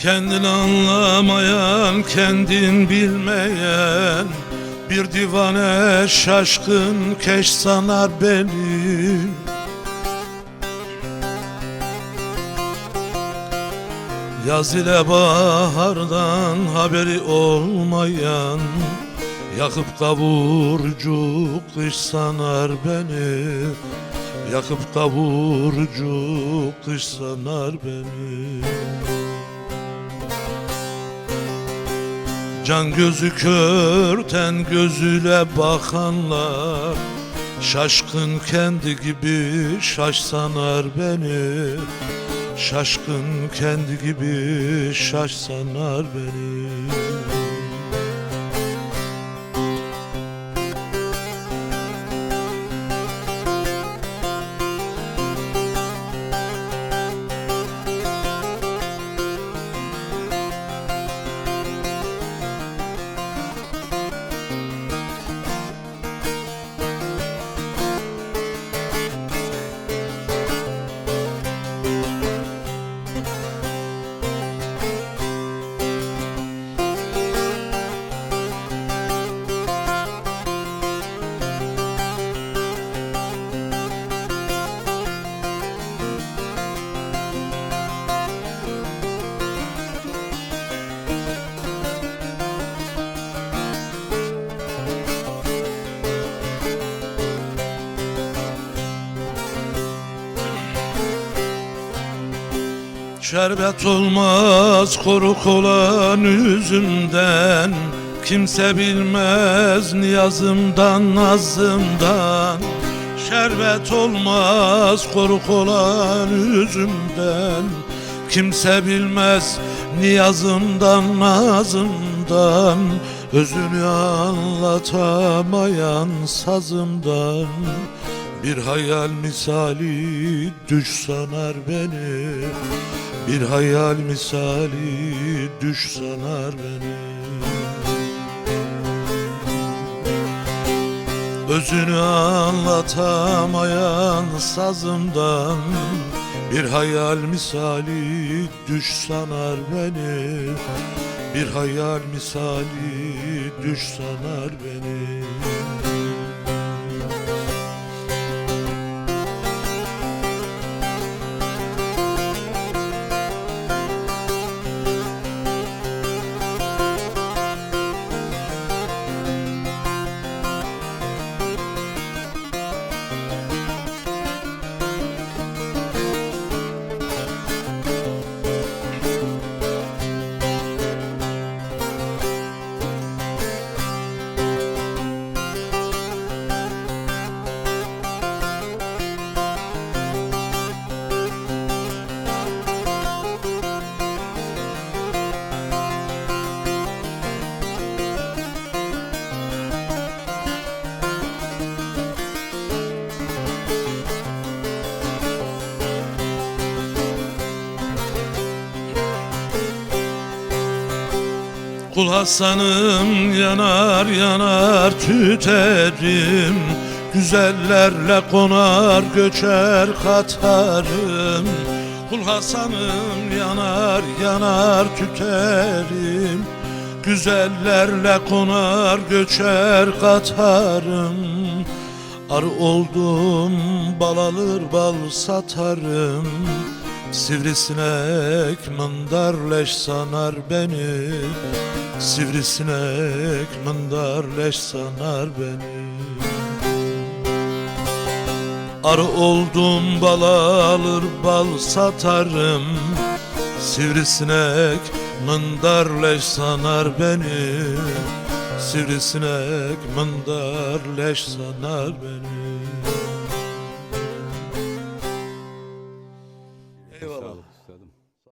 Kendini anlamayan, kendin bilmeyen Bir divane şaşkın keş sanar beni. Yaz ile bahardan haberi olmayan Yakıp kavurcuk kış sanar beni. Yakıp kavurcuk kış sanar beni Can gözü kör ten gözüyle bakanlar. Şaşkın kendi gibi şaş sanar beni. Şaşkın kendi gibi şaş sanar beni Şerbet olmaz koruk olan üzümden. Kimse bilmez niyazımdan nazımdan. Şerbet olmaz koruk olan üzümden. Kimse bilmez niyazımdan nazımdan. Özünü anlatamayan sazımdan bir hayal misali düş sanar beni. Bir hayal misali düş sanar beni. Özünü anlatamayan sazımdan Bir hayal misali düş sanar beni. Bir hayal misali düş sanar beni Kul Hasan'ım yanar yanar tüterim. Güzellerle konar göçer katarım. Kul Hasan'ım yanar yanar tüterim. Güzellerle konar göçer katarım. Arı oldum bal alır bal satarım Sivrisinek mındar leş sanar beni. Sivrisinek mındar leş sanar beni. Arı oldum bal alır bal satarım. Sivrisinek mındar leş sanar beni. Sivrisinek mındar leş sanar beni